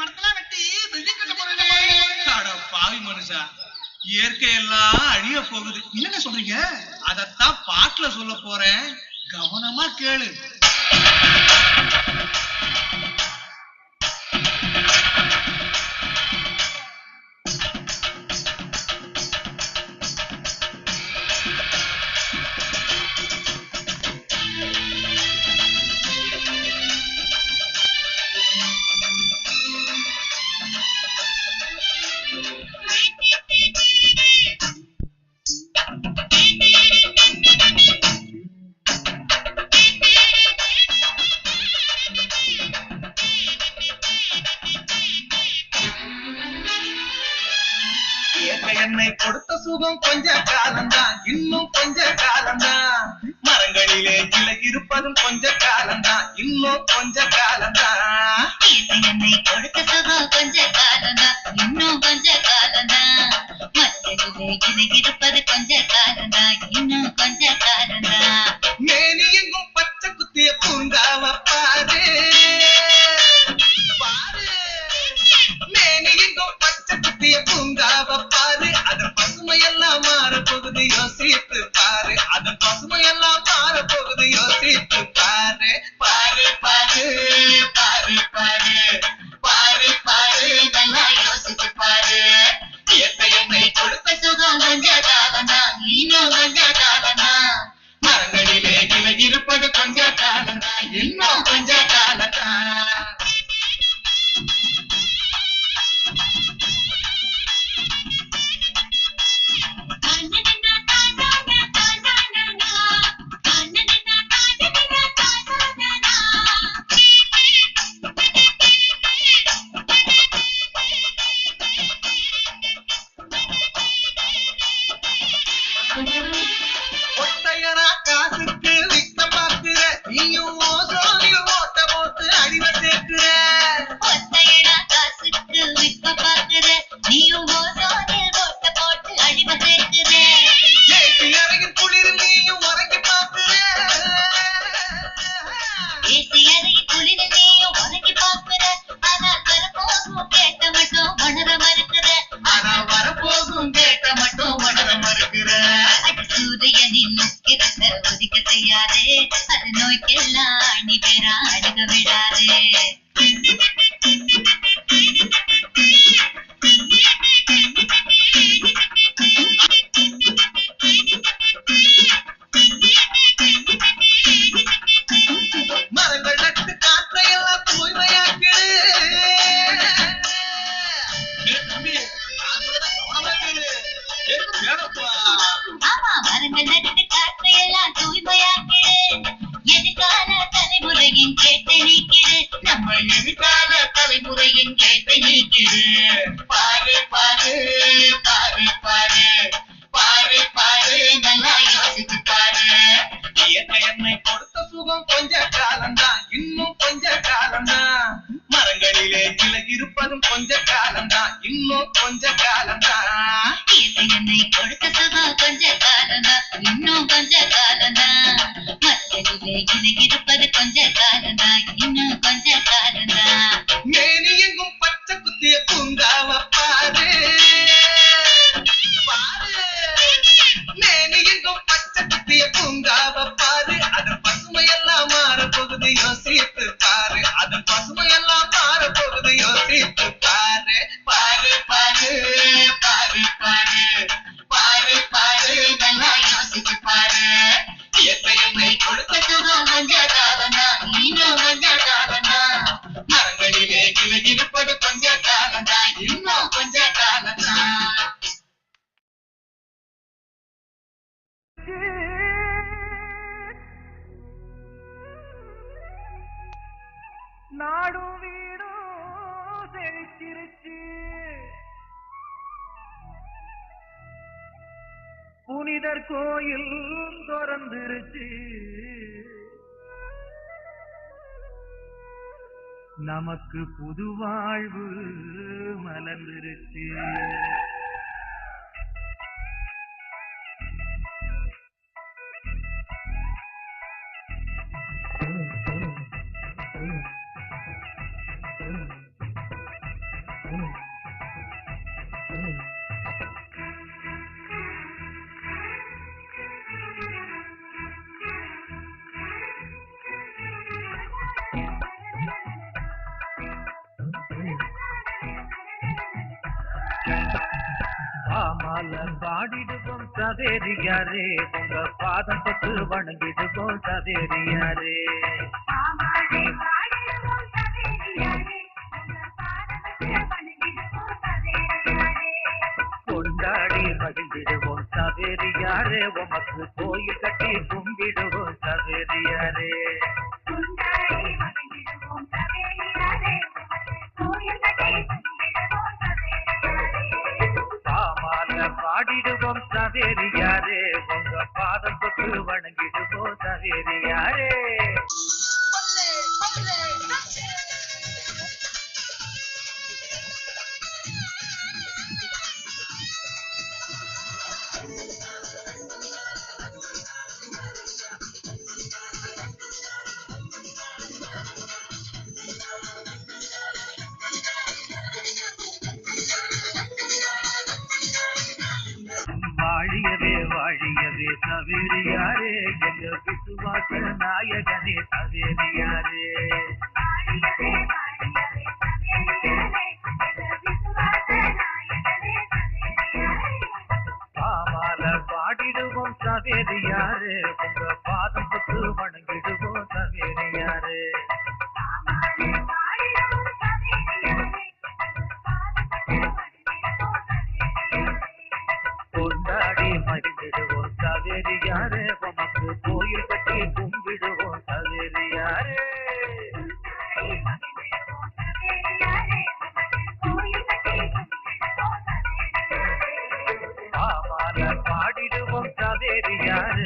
மரத்தெல்லாம் வெட்டி பில்டிங் கட்ட போறேனே பாவி மனுஷா. இயற்கை எல்லாம் அழிய போகுது. என்னங்க சொல்றீங்க? அதத்தான் பாட்டுல சொல்ல போறேன். கவனமா கேளு. இன்னும் கொஞ்ச காலம்தான் இன்னும் கொஞ்ச காலம்தான். மரங்களிலே கிளை இருப்பதும் கொஞ்ச காலம்தான் இன்னும் கொஞ்ச காலம்தான். இன்னும் கொஞ்ச காலம்தான் என்னை கொடுத்த சுகா கொஞ்ச காலம்தான் இன்னும் கொஞ்ச காலம்தான் மற்றதிலே எனக்கு இருப்பது கொஞ்ச காலம்தான் இன்னும் கொஞ்ச காலம் நமக்கு புது வாழ்வு மலர்ந்துருச்சு மலர் பாடிடுவோம் சதேரியாரே உங்க பாதம் தொட்டு வணங்கிடுவோம் சதேரியாரே கொண்டாடி மகிழ்ந்திடுவோம் சதேரியாரே உமக்கு கோயில் கட்டி கும்பிடுவோம் சதேரியாரே பாடிடுவோம் சவேரியாரே உங்க பாதம் தொட்டு வணங்கி காவேரி யாரு உங்க प्यार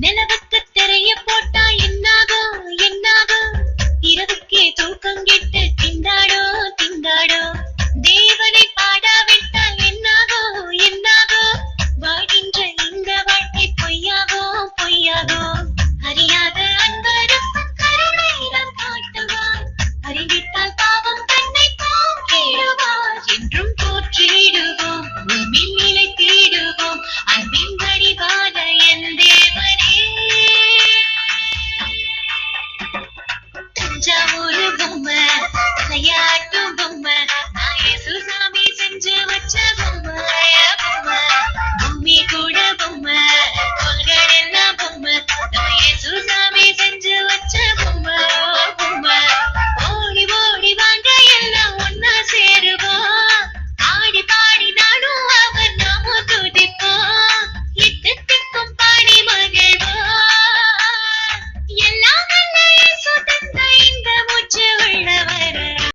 de